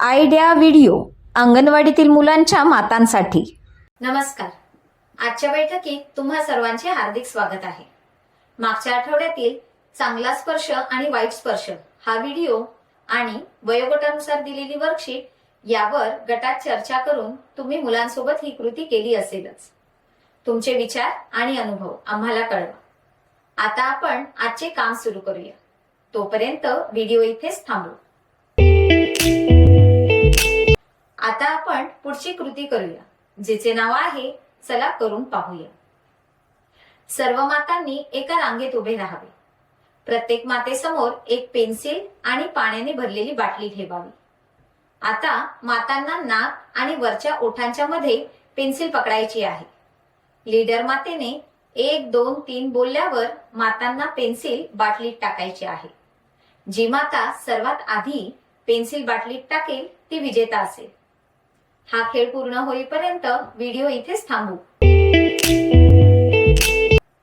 Idea video अंगणवाडीतील मुलांच्या मातांसाठी. नमस्कार. आजच्या बैठकीत तुम्हा सर्वांचे हार्दिक स्वागत आहे. मागच्या आठवड्यातील चांगला स्पर्श आणि वाईट स्पर्श हा व्हिडिओ आणि वयोगटानुसार दिलेली वर्कशीट यावर गटात चर्चा करून तुम्ही मुलांसोबत ही कृती केली असेलच. तुमचे विचार आणि अनुभव आम्हाला कळवा. आता आपण आजचे काम सुरू करूया. तोपर्यंत व्हिडिओ इथेच थांबू आता आपण पुढची कृती करूया जिचे नाव आहे चला करून पाहूया. सर्व मातांनी एका रांगेत उभे राहावे. प्रत्येक मातेसमोर एक पेन्सिल आणि पाण्याने भरलेली बाटली ठेवावी. आता मातांना नाक आणि वरच्या ओठांच्या मध्ये पेन्सिल पकडायची आहे. लीडर मातेने एक दोन तीन बोलल्यावर मातांना पेन्सिल बाटलीत टाकायची आहे. जी माता सर्वात आधी पेन्सिल बाटलीत टाकेल ती विजेता असेल. हा खेळ पूर्ण होईपर्यंत व्हिडिओ इथेच थांबू.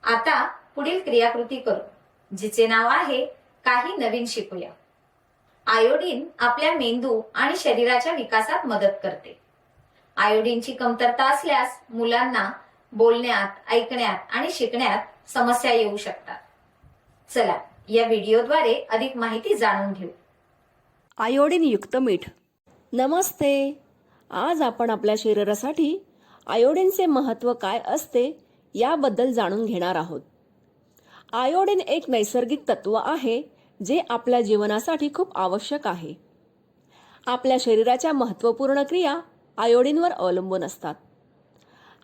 आता पुढील क्रियाकृती करू जिचे नाव आहे काही नवीन शिकूया. आयोडीन आपल्या मेंदू आणि शरीराच्या विकासात मदत करते. आयोडीनची कमतरता असल्यास मुलांना बोलण्यात ऐकण्यात आणि शिकण्यात समस्या येऊ शकतात. चला या व्हिडिओद्वारे अधिक माहिती जाणून घेऊ. आयोडीन युक्त मीठ. नमस्ते. आज आपण आपल्या शरीरासाठी आयोडीनचे महत्त्व काय असते याबद्दल जाणून घेणार आहोत. आयोडीन एक नैसर्गिक तत्व आहे जे आपल्या जीवनासाठी खूप आवश्यक आहे. आपल्या शरीराच्या महत्त्वपूर्ण क्रिया आयोडीनवर अवलंबून असतात.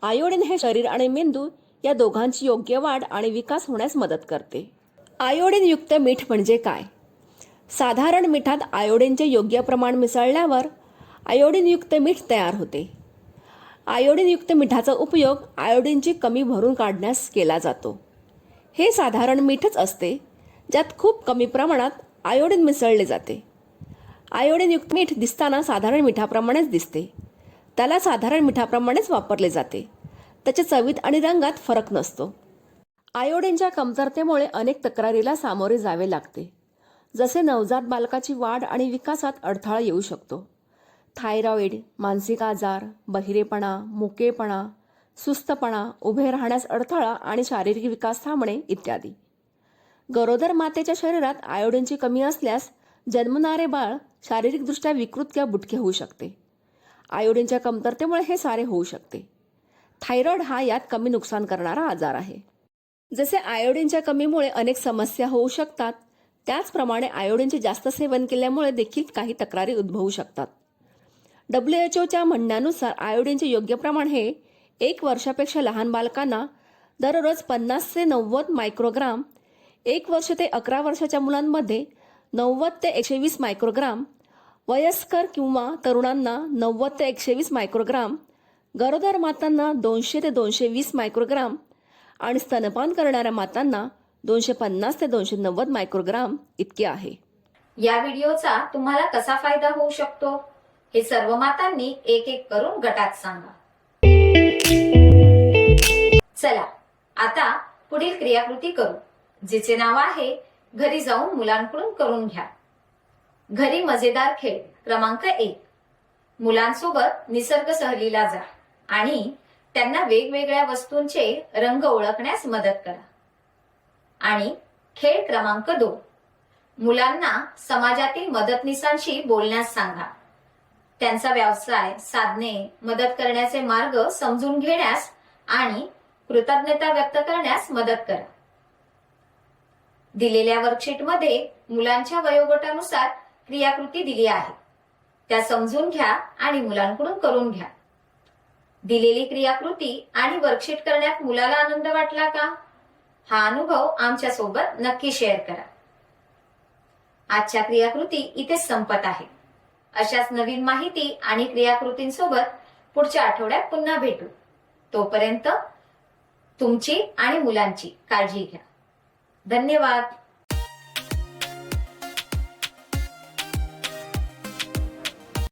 आयोडीन हे शरीर आणि मेंदू या दोघांची योग्य वाढ आणि विकास होण्यास मदत करते. आयोडीनयुक्त मीठ म्हणजे काय? साधारण मिठात आयोडीनचे योग्य प्रमाण मिसळल्यावर आयोडीनयुक्त मीठ तयार होते. आयोडीनयुक्त मिठाचा उपयोग आयोडीनची कमी भरून काढण्यास केला जातो. हे साधारण मीठच असते ज्यात खूप कमी प्रमाणात आयोडीन मिसळले जाते. आयोडीनयुक्त मीठ दिसताना साधारण मिठाप्रमाणेच दिसते. त्याला साधारण मिठाप्रमाणेच वापरले जाते. त्याच्या चवीत आणि रंगात फरक नसतो. आयोडीनच्या कमतरतेमुळे अनेक तक्रारीला सामोरे जावे लागते. जसे नवजात बालकाची वाढ आणि विकासात अडथळा येऊ शकतो. थायरॉईड मानसिक आजार बहिरेपणा मुकेपणा सुस्तपणा उभे राहण्यास अडथळा आणि शारीरिक विकास थांबणे इत्यादी. गरोदर मातेच्या शरीरात आयोडीनची कमी असल्यास जन्मणारे बाळ शारीरिकदृष्ट्या विकृत किंवा बुटके होऊ शकते. आयोडीनच्या कमतरतेमुळे हे सारे होऊ शकते. थायरॉइड हा यात कमी नुकसान करणारा आजार आहे. जसे आयोडीनच्या कमीमुळे अनेक समस्या होऊ शकतात त्याचप्रमाणे आयोडीनचे जास्त सेवन केल्यामुळे देखील काही तक्रारी उद्भवू शकतात. डब्ल्यू एच ओच्या म्हणण्यानुसार आयोडीनचे योग्य प्रमाण हे एक वर्षापेक्षा लहान बालकांना दररोज पन्नास ते नव्वद मायक्रोग्राम एक वर्ष ते अकरा वर्षाच्या मुलांमध्ये नव्वद ते एकशे वीस मायक्रोग्राम वयस्कर किंवा तरुणांना नव्वद ते एकशे वीस मायक्रोग्राम गरोदर मातांना दोनशे ते दोनशे वीस मायक्रोग्राम आणि स्तनपान करणाऱ्या मातांना दोनशे पन्नास ते दोनशे नव्वद मायक्रोग्राम इतके आहे. या व्हिडिओचा तुम्हाला कसा फायदा होऊ शकतो? हे सर्व मातांनी एक एक करून गटात सांगा. चला आता पुढील क्रियाकृती करू. जिचे नाव आहे घरी जाऊन मुलांकडून करून घ्या. घरी मजेदार खेळ क्रमांक एक. मुलांसोबत निसर्ग सहलीला जा आणि त्यांना वेगवेगळ्या वस्तूंचे रंग ओळखण्यास मदत करा. आणि खेळ क्रमांक दोन. मुलांना समाजातील मदतनीसांशी बोलण्यास सांगा. त्यांचा व्यवसाय साधने मदत करण्याचे मार्ग समजून घेण्यास आणि कृतज्ञता व्यक्त करण्यास मदत करा. दिलेल्या वर्कशीटमध्ये मुलांच्या वयोगटानुसार क्रियाकृती दिली आहे. त्या समजून घ्या आणि मुलांकडून करून घ्या. दिलेली क्रियाकृती आणि वर्कशीट करण्यात मुलाला आनंद वाटला का? हा अनुभव आमच्यासोबत नक्की शेअर करा. आजच्या क्रियाकृती इथे संपत आहे. अशाच नवीन माहिती आणि क्रियाकृतींसोबत पुढच्या आठवड्यात पुन्हा भेटू. तोपर्यंत तुमची आणि मुलांची काळजी घ्या. धन्यवाद.